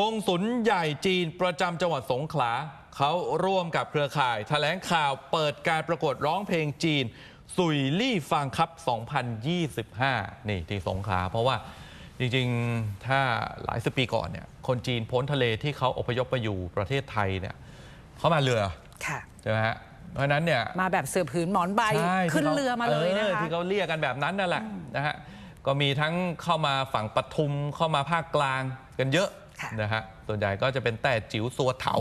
กงสุลใหญ่จีนประจำจังหวัดสงขลาเขาร่วมกับเครือข่ายแถลงข่าวเปิดการประกวดร้องเพลงจีน สุยลี่ฟังคับ 2025 นี่ที่สงขลาเพราะว่าจริงๆ ถ้าหลายสิบปีก่อนเนี่ยคนจีนพ้นทะเลที่เขาอพยพมาอยู่ประเทศไทยเนี่ยเขามาเรือค่ะใช่ไหมฮะเพราะฉะนั้นเนี่ยมาแบบเสือผืนหมอนใบใช่ขึ้นที่ขเรือมาเลยนะออคะที่เขาเรียกกันแบบนั้นนั่นแหละนะฮะก็มีทั้งเข้ามาฝั่งปทุมเข้ามาภาคกลางกันเยอะค่ะ นะฮะส่วนใหญ่ก็จะเป็นแต่จิ๋วสัวเถา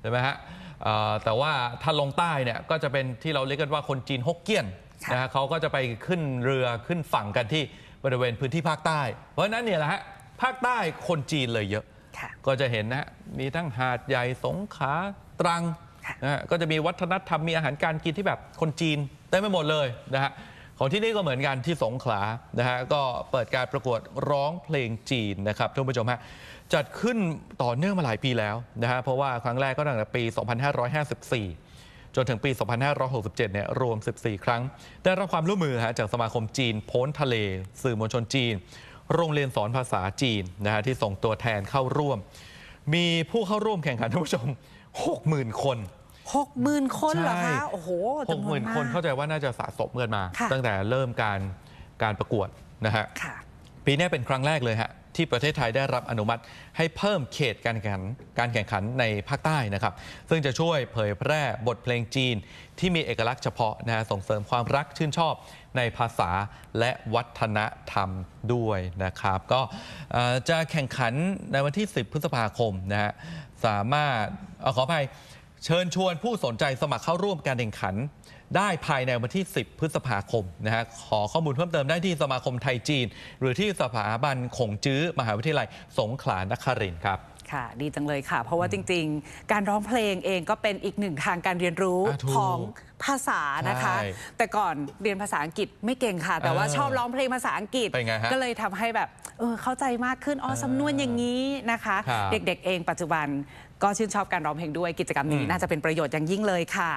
ใช่ไหมฮะเอ่อแต่ว่าถ้าลงใต้เนี่ยก็จะเป็นที่เราเรียกกันว่าคนจีนฮกเกี้ยนค่ะนะฮะเขาก็จะไปขึ้นเรือขึ้นฝั่งกันที่บริเวณพื้นที่ภาคใต้ เพราะฉะนั้นเนี่ยแหละฮะภาคใต้คนจีนเลยเยอะค่ะก็จะเห็นนะฮะมีทั้งหาดใหญ่สงขลาตรังค่ะนะฮะก็จะมีวัฒนธรรมมีอาหารการกินที่แบบคนจีนเต็มไปหมดเลยนะฮะ ของที่นี่ก็เหมือนกันที่สงขลานะฮะก็เปิดการประกวดร้องเพลงจีนนะครับท่านผู้ชมฮะจัดขึ้นต่อเนื่องมาหลายปีแล้วนะฮะเพราะว่าครั้งแรกก็ตั้งแต่ปี 2554 จนถึงปี 2567 เนี่ยรวม 14 ครั้ง ได้รับความร่วมมือฮะจากสมาคมจีน โพ้นทะเล สื่อมวลชนจีน โรงเรียนสอนภาษาจีนนะฮะที่ส่งตัวแทนเข้าร่วม มีผู้เข้าร่วมแข่งขันท่านผู้ชม 60,000 คน หกหมื่นคนเหรอใช่ คะโอ้โหหกจำนหวมื่นนมาคนกเข้าใจว่าน่าจะสะสมเงินมา ค่ะ ตั้งแต่เริ่มการการประกวดนะฮะ ค่ะ ปีนี้เป็นครั้งแรกเลยฮะที่ประเทศไทยได้รับอนุมัติให้เพิ่มเขตการแข่งขันการแข่งขันในภาคใต้นะครับ ซึ่งจะช่วยเผยแพร่บทเพลงจีนที่มีเอกลักษณ์เฉพาะนะฮะส่งเสริมความรักชื่นชอบในภาษาและวัฒนธรรมด้วยนะครับ ก็เอ่อจะแข่งขันในวันที่ 10 พฤษภาคมนะฮะสามารถเอ่อขออภัย เชิญชวนผู้สนใจสมัครเข้าร่วมการแข่งขัน ได้ภายในวันที่ 10 พฤษภาคมนะฮะขอข้อมูลเพิ่มเติมได้ที่สมาคมไทยจีน หรือที่สถาบันขงจื้อ มหาวิทยาลัยสงขลานครินทร์ครับ ค่ะ ดีจังเลยค่ะ เพราะว่าจริง ๆ การร้องเพลงเองก็เป็นอีกหนึ่งทางการเรียนรู้อะถูกของภาษานะคะ ใช่แต่ก่อนเรียนภาษาอังกฤษไม่เก่งค่ะ แต่ว่าเออชอบร้องเพลงภาษาอังกฤษ เป็นไงฮะก็เลยทำให้แบบเออเข้าใจมากขึ้นอ๋อสำนวนอย่างนี้นะคะ ครับ เด็กๆเองปัจจุบันก็ชื่นชอบการร้องเพลงด้วยกิจกรรมนี้อืมน่าจะเป็นประโยชน์อย่างยิ่งเลยค่ะ